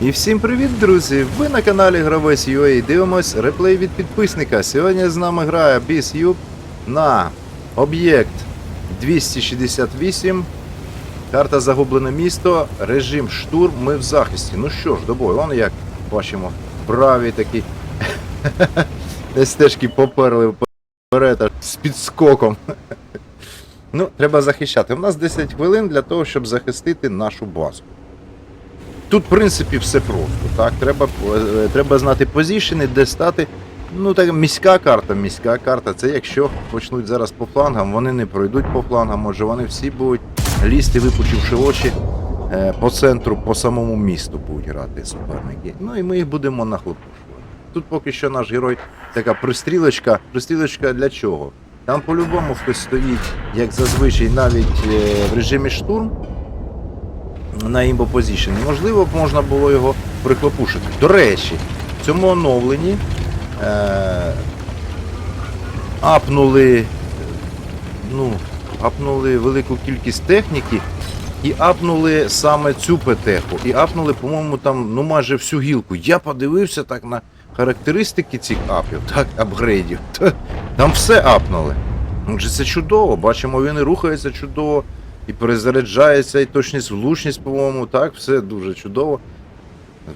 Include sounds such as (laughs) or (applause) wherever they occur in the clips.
І всім привіт, друзі! Ви на каналі Гравець UA дивимось реплей від підписника. Сьогодні з нами грає BSU на об'єкт 268. Карта Загублене місто, режим штурм, ми в захисті. Ну що ж, до бою, вон як бачимо, браві такі (laughs) стежки поперли вперед з підскоком. (laughs) Ну, треба захищати. У нас 10 хвилин для того, щоб захистити нашу базу. Тут, в принципі, все просто. Так? Треба, е, треба знати позішени, де стати. Ну, так, міська карта, міська карта. Це якщо почнуть зараз по флангам, вони не пройдуть по флангам, може вони всі будуть лізти, випучивши очі е, по центру, по самому місту будуть грати суперники. Ну і ми їх будемо нахлопушувати. Тут поки що наш герой така пристрілочка. Пристрілочка для чого? Там по-любому хтось стоїть, як зазвичай, навіть е, в режимі штурм на імбо позішн. Можливо, б можна було його прихлопушити. До речі, в цьому оновленні е, апнули, ну, апнули велику кількість техніки і апнули саме цю ПТХу. І апнули, по-моєму, там ну майже всю гілку. Я подивився так на характеристики цих апів, так, апгрейдів. (laughs) Там все апнули. Це чудово. Бачимо, він і рухається чудово, і перезаряджається, і точність, влучність, по-моєму, так, все дуже чудово.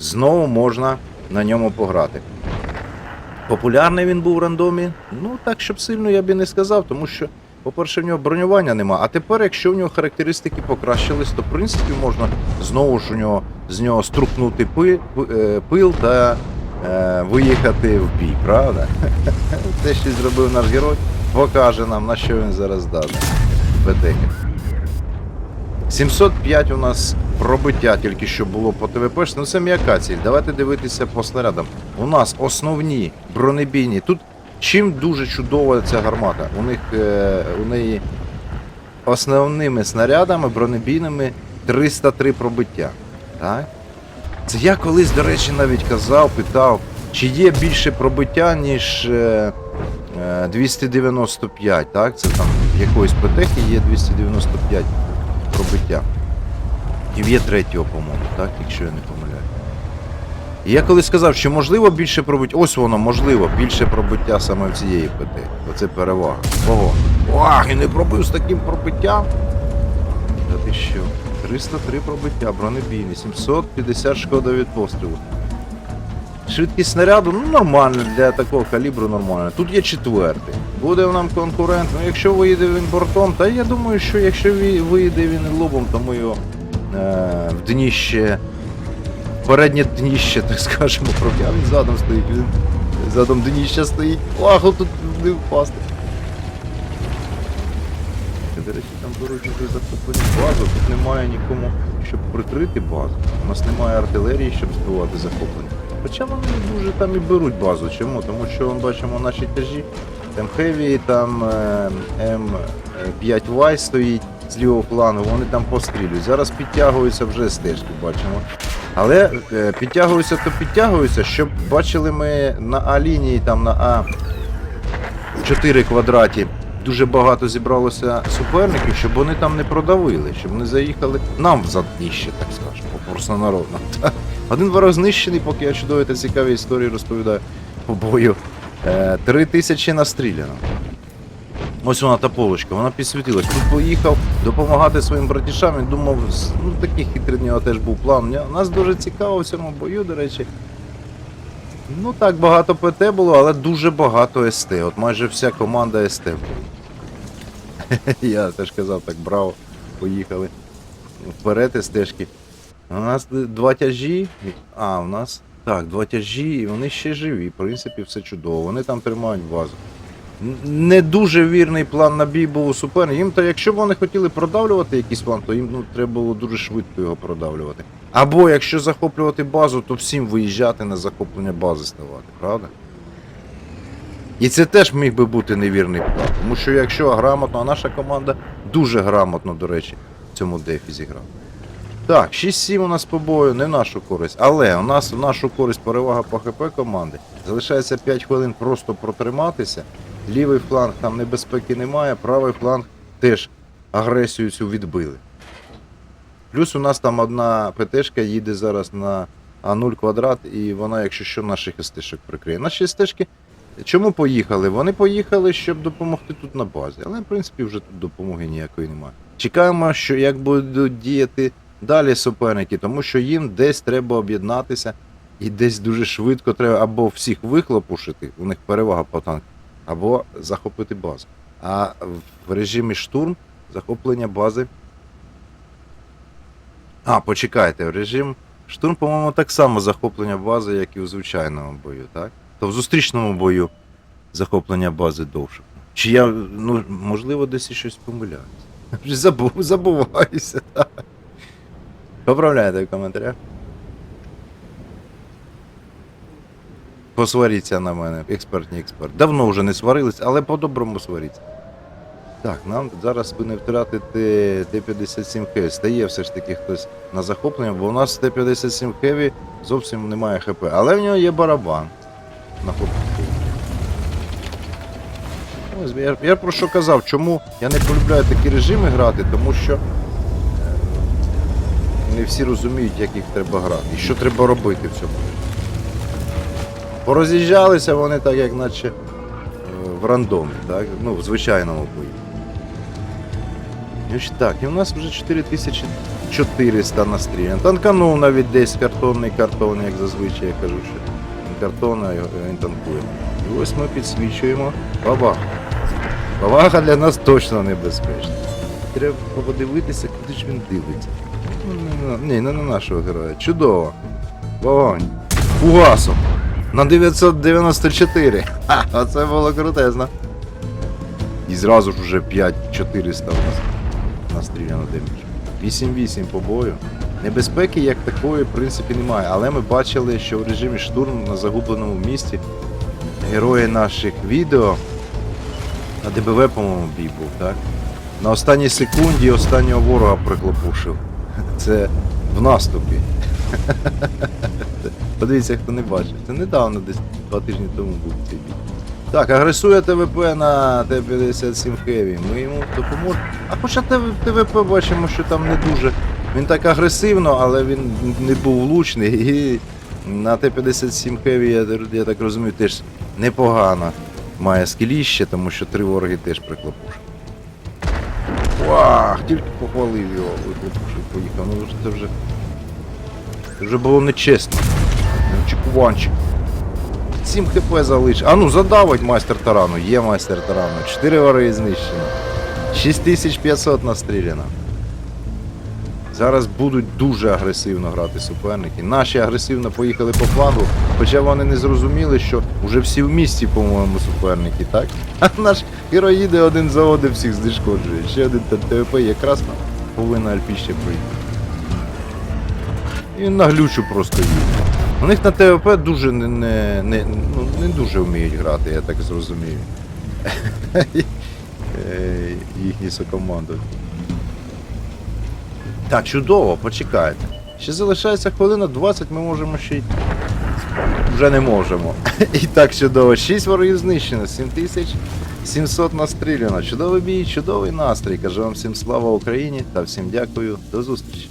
Знову можна на ньому пограти. Популярний він був в рандомі. Ну, так, щоб сильно я би не сказав, тому що, по-перше, в нього бронювання нема. А тепер, якщо в нього характеристики покращились, то в принципі можна знову ж у нього з нього струкнути пил, пил та е, виїхати в бій, правда? (laughs) Те, що зробив наш герой, покаже нам, на що він зараз дасть. БТК. 705 у нас пробиття тільки що було по ТВП. Ну це м'яка ціль. Давайте дивитися по снарядам. У нас основні бронебійні. Тут чим дуже чудова ця гармата. У них е, у неї основними снарядами бронебійними 303 пробиття. Так? Це я колись, до речі, навіть казав, питав, чи є більше пробиття, ніж е, е, 295, так? Це там якоїсь ПТХ є 295 пробиття. І є третього, по-моєму, так, якщо я не помиляю. І я колись сказав, що можливо більше пробиття. Ось воно, можливо, більше пробиття саме в цієї ПТ. Оце перевага. Ого. Ах, і не пробив з таким пробиттям. Та ти що? 303 пробиття, бронебійний, 750 шкода від пострілу. Швидкість снаряду, ну нормально для такого калібру нормально. Тут є четвертий. Буде нам конкурент. Ну якщо виїде він бортом, та я думаю, що якщо виїде він лобом, то ми його е, в дніще, переднє дніще, (laughs) так скажемо, проб'є. А він задом стоїть, він задом дніща стоїть. Ах, тут не впасти. До речі, там беруть вже захоплені базу, тут немає нікому, щоб прикрити базу. У нас немає артилерії, щоб збивати захоплення. Хоча вони дуже там і беруть базу. Чому? Тому що ми бачимо наші тяжі. Там Heavy, там е, М5Y стоїть з лівого флангу, вони там пострілюють. Зараз підтягуються вже стежки, бачимо. Але е, підтягуються, то підтягуються, щоб бачили ми на А-лінії, там на А 4 квадраті дуже багато зібралося суперників, щоб вони там не продавили, щоб не заїхали нам в задніще, так скажемо, простонародно. Та Один ворог знищений, поки я чудові та цікаві історії розповідаю по бою. Е, Три тисячі настріляно. Ось вона та полочка, вона підсвітилась. Тут поїхав допомагати своїм братішам. Він думав, ну такий хитрий в нього теж був план. Нас дуже цікаво в цьому бою, до речі. Ну так, багато ПТ було, але дуже багато СТ. От майже вся команда СТ була. (laughs) Я теж казав так, браво, поїхали. Вперед стежки. У нас два тяжі. А, у нас. Так, два тяжі, і вони ще живі. В принципі, все чудово. Вони там тримають базу. Не дуже вірний план на бій був у суперника. Їм то, якщо б вони хотіли продавлювати якийсь план, то їм ну, треба було дуже швидко його продавлювати. Або якщо захоплювати базу, то всім виїжджати на захоплення бази ставати, правда? І це теж міг би бути невірний план. Тому що якщо грамотно, а наша команда дуже грамотно, до речі, в цьому дефі зіграла. Так, 6-7 у нас по бою, не в нашу користь. Але у нас в нашу користь перевага по ХП команди. Залишається 5 хвилин просто протриматися. Лівий фланг там небезпеки немає, правий фланг теж агресію цю відбили. Плюс у нас там одна ПТшка їде зараз на а 0 квадрат, і вона, якщо що, наших естишок прикриє. Наші естишки чому поїхали? Вони поїхали, щоб допомогти тут на базі. Але, в принципі, вже тут допомоги ніякої немає. Чекаємо, що як будуть діяти далі суперники, тому що їм десь треба об'єднатися і десь дуже швидко треба або всіх вихлопушити, у них перевага по танку, або захопити базу. А в режимі штурм захоплення бази. А, почекайте, режим штурм, по-моєму, так само захоплення бази, як і у звичайному бою, так? То в зустрічному бою захоплення бази довше. Чи я, ну, можливо, десь щось помиляюсь. (laughs) Вже забув, забуваюся. Так. Поправляйте в коментарях. Посваріться на мене, експерт, не експерт. Давно вже не сварились, але по-доброму сваріться. Так, нам зараз би не втратити Т-57 Heavy. Стає все ж таки хтось на захоплення, бо у нас Т-57 Heavy зовсім немає ХП. Але в нього є барабан. На. Ось, я, я про що казав, чому я не полюбляю такі режими грати, тому що не всі розуміють, як їх треба грати і що треба робити в цьому. Пороз'їжджалися вони так, як наче е, в рандомі, так? Ну, в звичайному бою. Значить, так, і у нас вже 4400 настріляно. Танканув навіть десь картонний картон, як зазвичай я кажу, що він картон, а він танкує. І ось ми підсвічуємо бабах. Бабаха для нас точно небезпечна. Треба подивитися, куди ж він дивиться. Ні, не на нашого героя. Чудово. Вогонь. Фугасом. На 994. (laughs) Ха, оце було крутезно. І зразу ж уже 5400 у нас настріляно демідж. 8-8 по бою. Небезпеки як такої, в принципі, немає. Але ми бачили, що в режимі штурм на загубленому місті герої наших відео. На ДБВ, по-моєму, бій був, так? На останній секунді останнього ворога прихлопушив. Це в наступі. (laughs) Подивіться, хто не бачив. Це недавно, десь два тижні тому був цей бій. Так, агресує ТВП на Т-57 Heavy. Ми йому допоможемо. А хоча ТВП бачимо, що там не дуже. Він так агресивно, але він не був влучний. І на Т-57 Heavy, я, я так розумію, теж непогано має скіліще, тому що три вороги теж приклопушили. Вах, тільки похвалив його, виклопушив, поїхав. Ну це вже. Це вже було нечесно. Чекуванчик. 7 хп залиш. А ну задавить майстер тарану. Є майстер тарану. 4 вори знищено. 6500 настріляно. Зараз будуть дуже агресивно грати суперники. Наші агресивно поїхали по флангу, хоча вони не зрозуміли, що вже всі в місті, по-моєму, суперники, так? А наш герой їде один за один всіх знешкоджує. Ще один ТТП якраз повинна Альпі ще. І на глючу просто їде. У них на ТВП дуже не, не, не, ну, не дуже вміють грати, я так зрозумію. (laughs) Е, Їхні сокоманди. Так, чудово, почекайте. Ще залишається хвилина 20, ми можемо ще й. Вже не можемо. (laughs) І так чудово. 6 ворогів знищено, 7700 настріляно. Чудовий бій, чудовий настрій. Кажу вам всім слава Україні та всім дякую. До зустрічі.